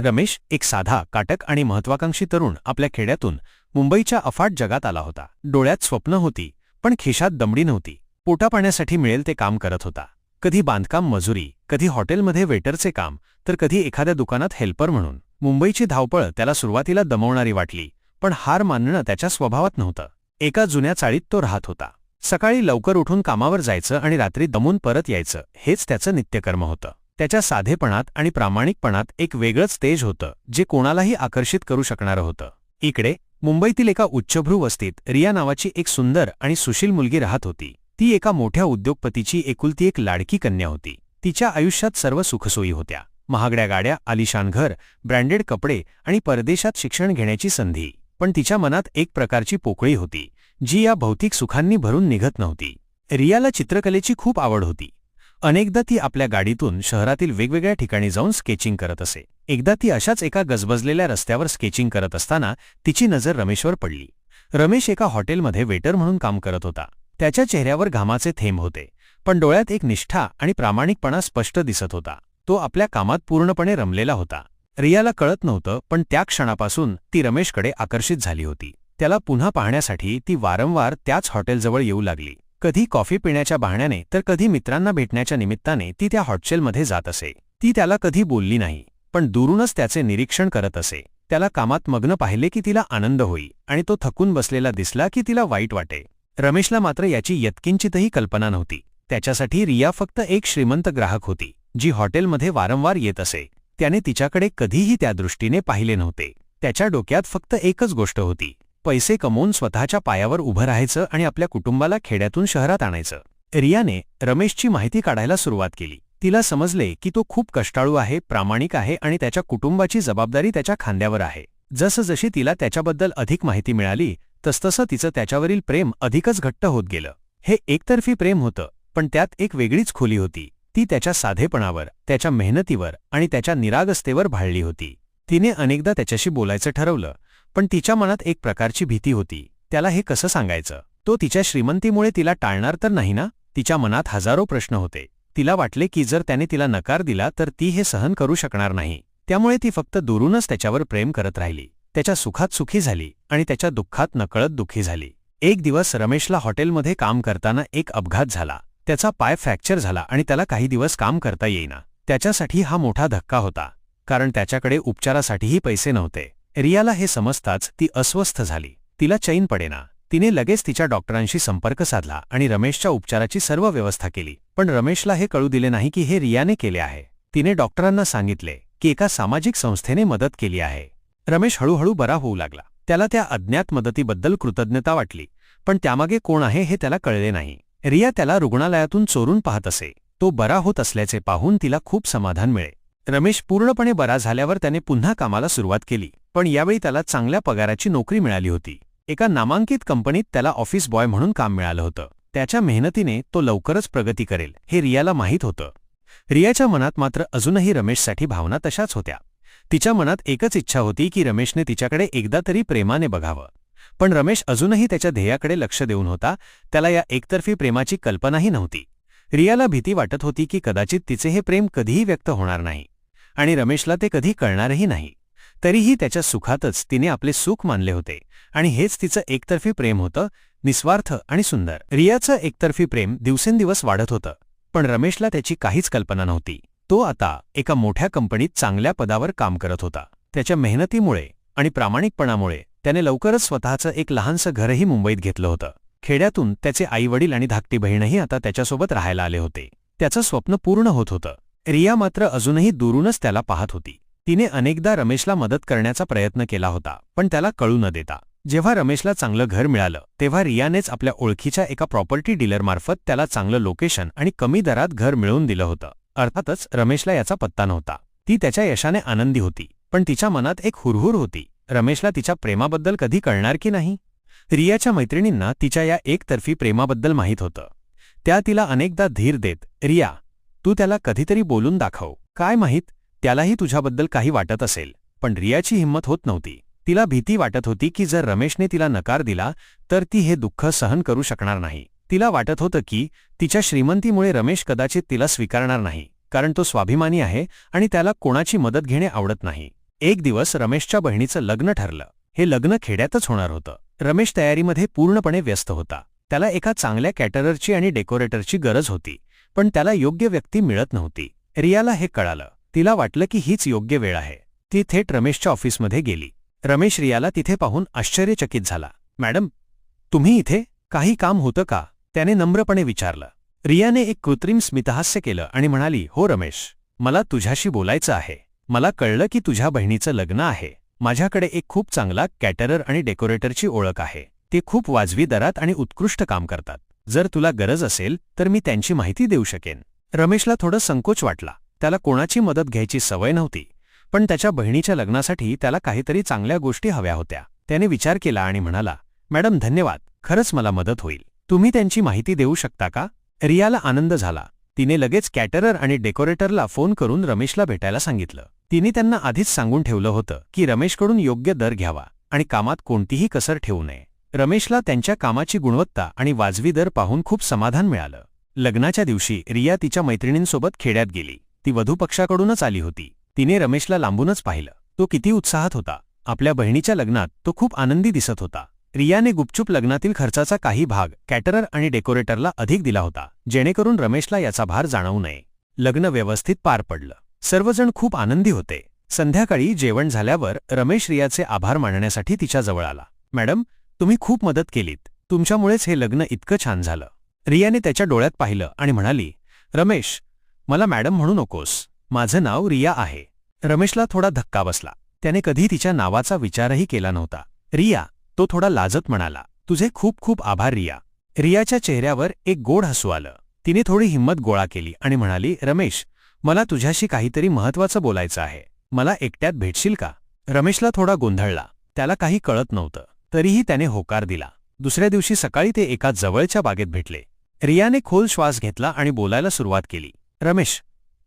रमेश एक साधा काटक आणि महत्वाकांक्षी तरुण आपल्या खेड्यातून मुंबईच्या अफाट जगात आला होता. डोळ्यात स्वप्न होती पण खिशात दमडी नव्हती. पोटापाण्यासाठी मिळेल ते काम करत होता. कधी बांधकाम मजुरी कधी हॉटेलमध्ये वेटरचे काम तर कधी एखाद्या दुकानात हेल्पर म्हणून. मुंबईची धावपळ त्याला सुरुवातीला दमवणारी वाटली पण हार मानणं त्याच्या स्वभावात नव्हतं. एका जुन्या चाळीत तो राहत होता. सकाळी लवकर उठून कामावर जायचं आणि रात्री दमून परत यायचं हेच त्याचं नित्यकर्म होतं. त्याच्या साधेपणात आणि प्रामाणिकपणात एक वेगळंच तेज होतं जे कोणालाही आकर्षित करू शकणारं होतं. इकडे मुंबईतील एका उच्चभ्रू वस्तीत रिया नावाची एक सुंदर आणि सुशील मुलगी राहत होती. ती एका मोठ्या उद्योगपतीची एकुलती एक लाडकी कन्या होती. तिच्या आयुष्यात सर्व सुखसोयी होत्या. महागड्या गाड्या आलिशान घर ब्रँडेड कपडे आणि परदेशात शिक्षण घेण्याची संधी. पण तिच्या मनात एक प्रकारची पोकळी होती जी या भौतिक सुखांनी भरून निघत नव्हती. रियाला चित्रकलेची खूप आवड होती. अनेकदा ती आपल्या गाडीतून शहरातील वेगवेगळ्या ठिकाणी जाऊन स्केचिंग करत असे. एकदा ती अशाच एका गजबजलेल्या रस्त्यावर स्केचिंग करत असताना तिची नजर रमेशवर पडली. रमेश एका हॉटेलमध्ये वेटर म्हणून काम करत होता. त्याच्या चेहऱ्यावर घामाचे थेंब होते. पण डोळ्यात एक निष्ठा आणि प्रामाणिकपणा स्पष्ट दिसत होता. तो आपल्या कामात पूर्णपणे रमलेला होता. रियाला कळत नव्हतं पण त्या क्षणापासून ती रमेशकडे आकर्षित झाली होती. त्याला पुन्हा पाहण्यासाठी ती वारंवार त्याच हॉटेलजवळ येऊ लागली. कधी कॉफी पिण्याच्या बहाण्याने तर कधी मित्रांना भेटण्याच्या निमित्ताने ती त्या हॉटेलमध्ये जात असे. ती त्याला कधी बोलली नाही पण दुरूनच त्याचे निरीक्षण करत असे. त्याला कामात मग्न पाहिले की तिला आनंद होई आणि तो थकून बसलेला दिसला की तिला वाईट वाटे. रमेशला मात्र याची यत्किंचितही कल्पना नव्हती. त्याच्यासाठी रिया फक्त एक श्रीमंत ग्राहक होती जी हॉटेलमध्ये वारंवार येत असे. त्याने तिच्याकडे कधीही त्या दृष्टीने पाहिले नव्हते. त्याच्या डोक्यात फक्त एकच गोष्ट होती पैसे कमवून स्वतःच्या पायावर उभं राहायचं आणि आपल्या कुटुंबाला खेड्यातून शहरात आणायचं. रियाने रमेशची माहिती काढायला सुरुवात केली. तिला समजले की तो खूप कष्टाळू आहे प्रामाणिक आहे आणि त्याच्या कुटुंबाची जबाबदारी त्याच्या खांद्यावर आहे. जसजशी तिला त्याच्याबद्दल अधिक माहिती मिळाली तसतसं तिचं त्याच्यावरील प्रेम अधिकच घट्ट होत गेलं. हे एकतर्फी प्रेम होतं पण त्यात एक वेगळीच खोली होती. ती त्याच्या साधेपणावर त्याच्या मेहनतीवर आणि त्याच्या निरागस्तेवर भाळली होती. तिने अनेकदा त्याच्याशी बोलायचं ठरवलं पण तिच्या मनात एक प्रकारची भीती होती. त्याला हे कसं सांगायचं? तो तिच्या श्रीमंतीमुळे तिला टाळणार तर नाही ना? तिच्या मनात हजारो प्रश्न होते. तिला वाटले की जर त्याने तिला नकार दिला तर ती हे सहन करू शकणार नाही. त्यामुळे ती फक्त दुरूनच त्याच्यावर प्रेम करत राहिली. त्याच्या सुखात सुखी झाली आणि त्याच्या दुःखात नकळत दुःखी झाली. एक दिवस रमेशला हॉटेलमध्ये काम करताना एक अपघात झाला. त्याचा पाय फ्रॅक्चर झाला आणि त्याला काही दिवस काम करता येईना. त्याच्यासाठी हा मोठा धक्का होता. कारण त्याच्याकडे उपचारासाठीही पैसे नव्हते. रियाला हे समजताच ती अस्वस्थ झाली. तिला चैन पडेना. तिने लगेच तिच्या डॉक्टरांशी संपर्क साधला आणि रमेशच्या उपचाराची सर्व व्यवस्था केली. पण रमेशला हे कळू दिले नाही की हे रियाने केले आहे. तिने डॉक्टरांना सांगितले की एका सामाजिक संस्थेने मदत केली आहे. रमेश हळूहळू बरा होऊ लागला. त्याला त्या अज्ञात मदतीबद्दल कृतज्ञता वाटली. पण त्यामागे कोण आहे हे त्याला कळले नाही. रिया त्याला रुग्णालयातून चोरून पाहत असे. तो बरा होत असल्याचे पाहून तिला खूप समाधान मिळे. रमेश पूर्णपणे बरा झाल्यावर त्याने पुन्हा कामाला सुरुवात केली. पण यावेळी त्याला चांगल्या पगाराची नोकरी मिळाली होती. एका नामांकित कंपनीत त्याला ऑफिस बॉय म्हणून काम मिळालं होतं. त्याच्या मेहनतीने तो लवकरच प्रगती करेल हे रियाला माहीत होतं. रियाच्या मनात मात्र अजूनही रमेशसाठी भावना तशाच होत्या. तिच्या मनात एकच इच्छा होती की रमेशने तिच्याकडे एकदा तरी प्रेमाने बघावं. पण रमेश अजूनही त्याच्या ध्येयाकडे लक्ष देऊन होता त्याला या एकतर्फी प्रेमाची कल्पनाही नव्हती. रियाला भीती वाटत होती की कदाचित तिचे हे प्रेम कधीही व्यक्त होणार नाही. आणि रमेशला ते कधी कळणारही नाही. तरीही त्याच्या सुखातच तिने आपले सुख मानले होते. आणि हेच तिचं एकतर्फी प्रेम होतं निस्वार्थ आणि सुंदर. रियाचं एकतर्फी प्रेम दिवसेंदिवस वाढत होतं. पण रमेशला त्याची काहीच कल्पना नव्हती. तो आता एका मोठ्या कंपनीत चांगल्या पदावर काम करत होता. त्याच्या मेहनतीमुळे आणि प्रामाणिकपणामुळे त्याने लवकरच स्वतःचं एक लहानसं घरही मुंबईत घेतलं होतं. खेड्यातून त्याचे आईवडील आणि धाकटी बहीणही आता त्याच्यासोबत राहायला आले होते. त्याचं स्वप्न पूर्ण होत होतं. रिया मात्र अजूनही दुरूनच त्याला पाहत होती. तिने अनेकदा रमेशला मदत करण्याचा प्रयत्न केला होता पण त्याला कळू न देता. जेव्हा रमेशला चांगलं घर मिळालं तेव्हा रियानेच आपल्या ओळखीच्या एका प्रॉपर्टी डीलरमार्फत त्याला चांगलं लोकेशन आणि कमी दरात घर मिळवून दिलं होतं. अर्थातच रमेशला याचा पत्ता नव्हता. ती त्याच्या यशाने आनंदी होती पण तिच्या मनात एक हुरहुर होती. रमेशला तिच्या प्रेमाबद्दल कधी कळणार की नाही? रियाच्या मैत्रिणींना तिच्या या एकतर्फी प्रेमाबद्दल माहीत होतं. त्या तिला अनेकदा धीर देत रिया तू त्याला कधीतरी बोलून दाखव. काय माहीत त्यालाही तुझ्याबद्दल काही वाटत असेल. पण रियाची हिंमत होत नव्हती. तिला भीती वाटत होती की जर रमेशने तिला नकार दिला तर ती हे दुःख सहन करू शकणार नाही. तिला वाटत होतं की तिच्या श्रीमंतीमुळे रमेश कदाचित तिला स्वीकारणार नाही कारण तो स्वाभिमानी आहे आणि त्याला कोणाची मदत घेणे आवडत नाही. एक दिवस रमेशच्या बहिणीचं लग्न ठरलं. हे लग्न खेड्यातच होणार होतं. रमेश तयारीमध्ये पूर्णपणे व्यस्त होता. त्याला एका चांगल्या कॅटररची आणि डेकोरेटरची गरज होती. पण त्याला योग्य व्यक्ती मिळत नव्हती. रियाला हे कळालं. तिला वाटलं की हीच योग्य वेळ आहे. ती थेट रमेशच्या ऑफिसमध्ये गेली. रमेश रियाला तिथे पाहून आश्चर्यचकित झाला. मॅडम तुम्ही इथे? काही काम होतं का? त्याने नम्रपणे विचारलं. रियाने एक कृत्रिम स्मितहास्य केलं आणि म्हणाली हो रमेश मला तुझ्याशी बोलायचं आहे. मला कळलं की तुझ्या बहिणीचं लग्न आहे. माझ्याकडे एक खूप चांगला कॅटरर आणि डेकोरेटरची ओळख आहे. ते खूप वाजवी दरात आणि उत्कृष्ट काम करतात. जर तुला गरज असेल तर मी त्यांची माहिती देऊ शकेन. रमेशला थोडं संकोच वाटला. त्याला कोणाची मदत घ्यायची सवय नव्हती पण त्याच्या बहिणीच्या लग्नासाठी त्याला काहीतरी चांगल्या गोष्टी हव्या होत्या. त्याने विचार केला आणि म्हणाला मॅडम धन्यवाद. खरंच मला मदत होईल. तुम्ही त्यांची माहिती देऊ शकता का? रियाला आनंद झाला. तिने लगेच कॅटरर आणि डेकोरेटरला फोन करून रमेशला भेटायला सांगितलं. तिने त्यांना आधीच सांगून ठेवलं होतं की रमेशकडून योग्य दर घ्यावा आणि कामात कोणतीही कसर ठेवू नये. रमेशला त्यांच्या कामाची गुणवत्ता आणि वाजवी दर पाहून खूप समाधान मिळालं. लग्नाच्या दिवशी रिया तिच्या मैत्रिणींसोबत खेड्यात गेली. ती वधूपक्षाकडूनच आली होती. तिने रमेशला लांबूनच पाहिलं. तो किती उत्साहात होता. आपल्या बहिणीच्या लग्नात तो खूप आनंदी दिसत होता. रियाने गुपचूप लग्नातील खर्चाचा काही भाग कॅटरर आणि डेकोरेटरला अधिक दिला होता जेणेकरून रमेशला याचा भार जाणवू नये. लग्न व्यवस्थित पार पडलं. सर्वजण खूप आनंदी होते. संध्याकाळी जेवण झाल्यावर रमेश रियाचे आभार मानण्यासाठी तिच्याजवळ आला. मॅडम तुम्ही खूप मदत केलीत. तुमच्यामुळेच हे लग्न इतकं छान झालं. रियाने त्याच्या डोळ्यात पाहिलं आणि म्हणाली रमेश मला मॅडम म्हणू नकोस. माझं नाव रिया आहे. रमेशला थोडा धक्का बसला. त्याने कधी तिच्या नावाचा विचारही केला नव्हता. रिया तो थोडा लाजत म्हणाला तुझे खूप खूप आभार रिया. रियाच्या चेहऱ्यावर एक गोड हसू आलं. तिने थोडी हिंमत गोळा केली आणि म्हणाली रमेश मला तुझ्याशी काहीतरी महत्वाचं बोलायचं आहे. मला एकट्यात भेटशील का? रमेशला थोडा गोंधळला. त्याला काही कळत नव्हतं. तरीही त्याने होकार दिला. दुसऱ्या दिवशी सकाळी ते एका जवळच्या बागेत भेटले. रियाने खोल श्वास घेतला आणि बोलायला सुरुवात केली. रमेश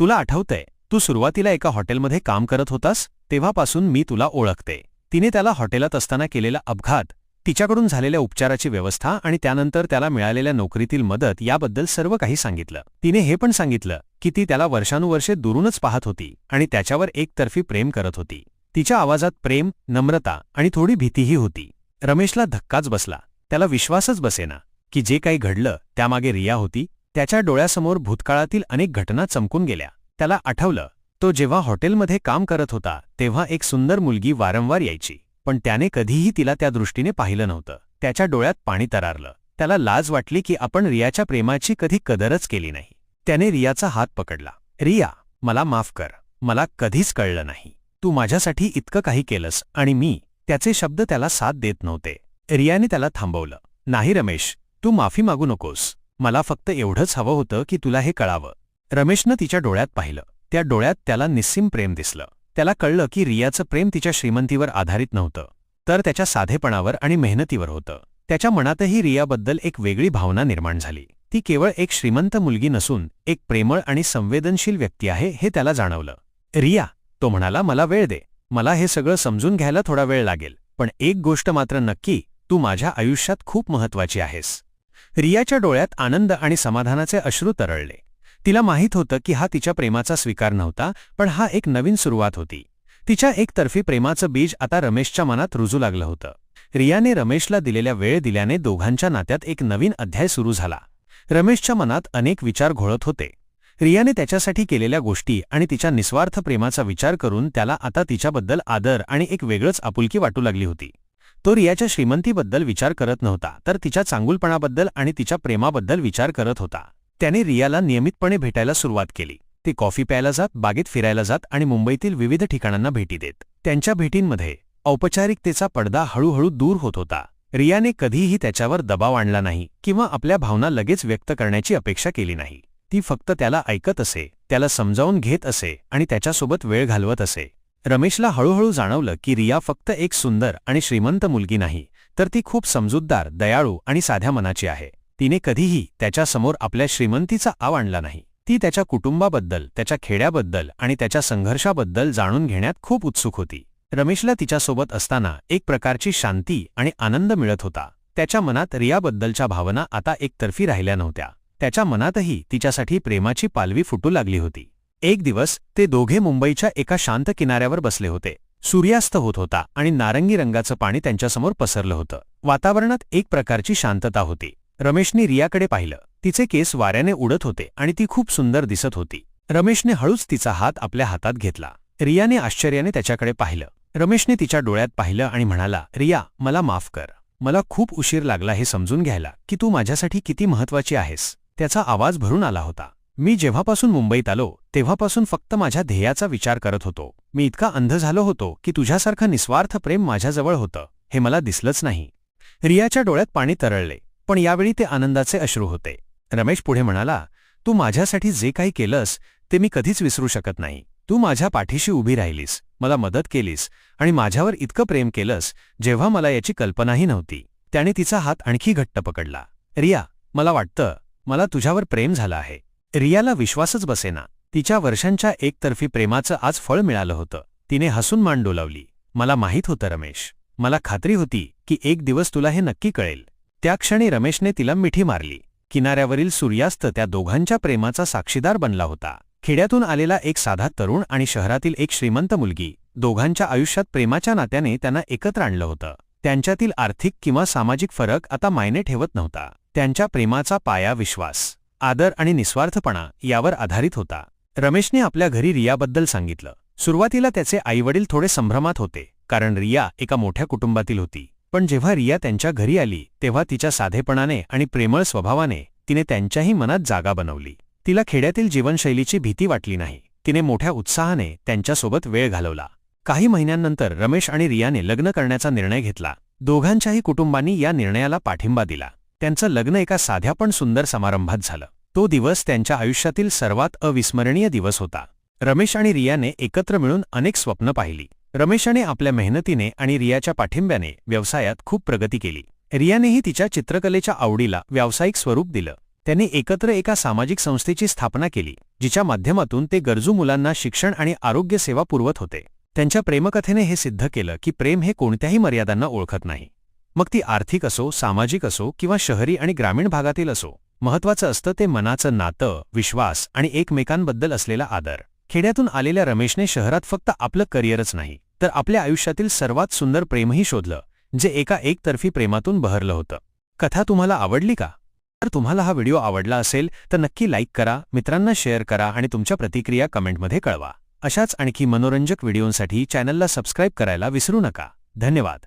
तुला आठवतंय तू सुरुवातीला एका हॉटेलमध्ये काम करत होतास तेव्हापासून मी तुला ओळखते. तिने त्याला हॉटेलात असताना केलेला अपघात तिच्याकडून झालेल्या उपचाराची व्यवस्था आणि त्यानंतर त्याला मिळालेल्या नोकरीतील मदत याबद्दल सर्व काही सांगितलं. तिने हे पण सांगितलं की ती त्याला वर्षानुवर्षे दुरूनच पाहत होती आणि त्याच्यावर एकतर्फी प्रेम करत होती. तिच्या आवाजात प्रेम नम्रता आणि थोडी भीतीही होती. रमेशला धक्काच बसला. त्याला विश्वासच बसेना की जे काही घडलं त्यामागे रिया होती त्याच्या डोळ्यासमोर भूतकाळातील अनेक घटना चमकून गेल्या. त्याला आठवलं तो जेव्हा हॉटेलमध्ये काम करत होता तेव्हा एक सुंदर मुलगी वारंवार यायची. पण त्याने कधीही तिला त्या दृष्टीने पाहिलं नव्हतं. त्याच्या डोळ्यात पाणी तरारलं. त्याला लाज वाटली की आपण रियाच्या प्रेमाची कधी कदरच केली नाही. त्याने रियाचा हात पकडला. रिया मला माफ कर. मला कधीच कळलं नाही. तू माझ्यासाठी इतकं काही केलंस आणि मी त्याचे शब्द त्याला साथ देत नव्हते. रियाने त्याला थांबवलं. नाही रमेश तू माफी मागू नकोस. मला फक्त एवढंच हवं होतं की तुला हे कळावं. रमेशनं तिच्या डोळ्यात पाहिलं. त्या डोळ्यात त्याला निस्सीम प्रेम दिसलं. त्याला कळलं की रियाचं प्रेम तिच्या श्रीमंतीवर आधारित नव्हतं. तर त्याच्या साधेपणावर आणि मेहनतीवर होतं. त्याच्या मनातही रियाबद्दल एक वेगळी भावना निर्माण झाली. ती केवळ एक श्रीमंत मुलगी नसून एक प्रेमळ आणि संवेदनशील व्यक्ती आहे हे त्याला जाणवलं. रिया तो म्हणाला मला वेळ दे. मला हे सगळं समजून घ्यायला थोडा वेळ लागेल पण एक गोष्ट मात्र नक्की तू माझ्या आयुष्यात खूप महत्वाची आहेस. रियाच्या डोळ्यात आनंद आणि समाधानाचे अश्रू तरळले. तिला माहीत होतं की हा तिच्या प्रेमाचा स्वीकार नव्हता पण हा एक नवीन सुरुवात होती. तिच्या एकतर्फी प्रेमाचं बीज आता रमेशच्या मनात रुजू लागलं होतं. रियाने रमेशला दिलेल्या वेळ दिल्याने दोघांच्या नात्यात एक नवीन अध्याय सुरू झाला. रमेशच्या मनात अनेक विचार घोळत होते. रियाने त्याच्यासाठी केलेल्या गोष्टी आणि तिच्या निस्वार्थ प्रेमाचा विचार करून त्याला आता तिच्याबद्दल आदर आणि एक वेगळंच आपुलकी वाटू लागली होती. तो रियाच्या श्रीमंतीबद्दल विचार करत नव्हता तर तिच्या चांगुलपणाबद्दल आणि तिच्या प्रेमाबद्दल विचार करत होता. त्याने रियाला नियमितपणे भेटायला सुरुवात केली. ती कॉफी प्यायला जात बागेत फिरायला जात आणि मुंबईतील विविध ठिकाणांना भेटी देत. त्यांच्या भेटींमध्ये औपचारिकतेचा पडदा हळूहळू दूर होत होता. रियाने कधीही त्याच्यावर दबाव आणला नाही किंवा आपल्या भावना लगेच व्यक्त करण्याची अपेक्षा केली नाही. ती फक्त त्याला ऐकत असे त्याला समजावून घेत असे आणि त्याच्यासोबत वेळ घालवत असे. रमेशला हळूहळू जाणवलं की रिया फक्त एक सुंदर आणि श्रीमंत मुलगी नाही तर ती खूप समजूतदार दयाळू आणि साध्या मनाची आहे. तिने कधीही त्याच्यासमोर आपल्या श्रीमंतीचा आव आणला नाही. ती त्याच्या कुटुंबाबद्दल त्याच्या खेड्याबद्दल आणि त्याच्या संघर्षाबद्दल जाणून घेण्यात खूप उत्सुक होती. रमेशला तिच्यासोबत असताना एक प्रकारची शांती आणि आनंद मिळत होता. त्याच्या मनात रियाबद्दलच्या भावना आता एकतर्फी राहिल्या नव्हत्या. त्याच्या मनातही तिच्यासाठी प्रेमाची पालवी फुटू लागली होती. एक दिवस ते दोघे मुंबईच्या एका शांत किनाऱ्यावर बसले होते. सूर्यास्त होत होता आणि नारंगी रंगाचं पाणी त्यांच्यासमोर पसरलं होतं. वातावरणात एक प्रकारची शांतता होती. रमेशने रियाकडे पाहिलं. तिचे केस वाऱ्याने उडत होते आणि ती खूप सुंदर दिसत होती. रमेशने हळूच तिचा हात आपल्या हातात घेतला. रियाने आश्चर्याने त्याच्याकडे पाहिलं. रमेशने तिच्या डोळ्यात पाहिलं आणि म्हणाला रिया मला माफ कर. मला खूप उशीर लागला हे समजून घ्यायला की तू माझ्यासाठी किती महत्वाची आहेस. त्याचा आवाज भरून आला होता. मी जेव्हापासून मुंबईत आलो तेव्हापासून फक्त माझ्या ध्येयाचा विचार करत होतो. मी इतका अंध झालो होतो की तुझ्यासारखं निस्वार्थ प्रेम माझ्याजवळ होतं हे मला दिसलंच नाही. रियाच्या डोळ्यात पाणी तरळले पण यावेळी ते आनंदाचे अश्रू होते. रमेश पुढे म्हणाला तू माझ्यासाठी जे काही केलंस ते मी कधीच विसरू शकत नाही. तू माझ्या पाठीशी उभी राहिलीस मला मदत केलीस आणि माझ्यावर इतकं प्रेम केलंस जेव्हा मला याची कल्पनाही नव्हती. त्याने तिचा हात आणखी घट्ट पकडला. रिया मला वाटतं मला तुझ्यावर प्रेम झालं आहे. रियाला विश्वासच बसेना. तिच्या वर्षांच्या एकतर्फी प्रेमाचं आज फळ मिळालं होतं. तिने हसून मान डोलावली. मला माहीत होतं रमेश. मला खात्री होती की एक दिवस तुला हे नक्की कळेल. त्या क्षणी रमेशने तिला मिठी मारली. किनाऱ्यावरील सूर्यास्त त्या दोघांच्या प्रेमाचा साक्षीदार बनला होता. खेड्यातून आलेला एक साधा तरुण आणि शहरातील एक श्रीमंत मुलगी दोघांच्या आयुष्यात प्रेमाच्या नात्याने त्यांना एकत्र आणलं होतं. त्यांच्यातील आर्थिक किंवा सामाजिक फरक आता मायने ठेवत नव्हता. त्यांच्या प्रेमाचा पाया विश्वास आदर आणि निस्वार्थपणा यावर आधारित होता. रमेशने आपल्या घरी रियाबद्दल सांगितलं. सुरुवातीला त्याचे आईवडील थोडे संभ्रमात होते कारण रिया एका मोठ्या कुटुंबातील होती. पण जेव्हा रिया त्यांच्या घरी आली तेव्हा तिच्या साधेपणाने आणि प्रेमळ स्वभावाने तिने त्यांच्याही मनात जागा बनवली. तिला खेड्यातील जीवनशैलीची भीती वाटली नाही. तिने मोठ्या उत्साहाने त्यांच्यासोबत वेळ घालवला. काही महिन्यांनंतर रमेश आणि रियाने लग्न करण्याचा निर्णय घेतला. दोघांच्याही कुटुंबांनी या निर्णयाला पाठिंबा दिला. त्यांचं लग्न एका साध्या पण सुंदर समारंभात झालं. तो दिवस त्यांच्या आयुष्यातील सर्वात अविस्मरणीय दिवस होता. रमेश आणि रियाने एकत्र मिळून अनेक स्वप्न पाहिली. रमेशाने आपल्या मेहनतीने आणि रियाच्या पाठिंब्याने व्यवसायात खूप प्रगती केली. रियानेही तिच्या चित्रकलेच्या आवडीला व्यावसायिक स्वरूप दिलं. त्यांनी एकत्र एका सामाजिक संस्थेची स्थापना केली जिच्या माध्यमातून ते गरजू मुलांना शिक्षण आणि आरोग्य सेवा पुरवत होते. त्यांच्या प्रेमकथेने हे सिद्ध केलं की प्रेम हे कोणत्याही मर्यादांना ओळखत नाही. मग ती आर्थिक असो सामाजिक असो किंवा शहरी आणि ग्रामीण भागातील असो महत्वाचं असतं ते मनाचं नातं विश्वास आणि एकमेकांबद्दल असलेला आदर. खेड्यातून आलेल्या रमेशने शहरात फक्त आपलं करिअरच नाही तर आपल्या आयुष्यातील सर्वात सुंदर प्रेमही शोधलं जे एका एकतर्फी प्रेमातून बहरलं होतं. कथा तुम्हाला आवडली का? तर तुम्हाला हा व्हिडिओ आवडला असेल तर नक्की लाईक करा मित्रांना शेअर करा आणि तुमच्या प्रतिक्रिया कमेंटमध्ये कळवा. अशाच आणखी मनोरंजक व्हिडिओंसाठी चॅनलला सबस्क्राईब करायला विसरू नका. धन्यवाद.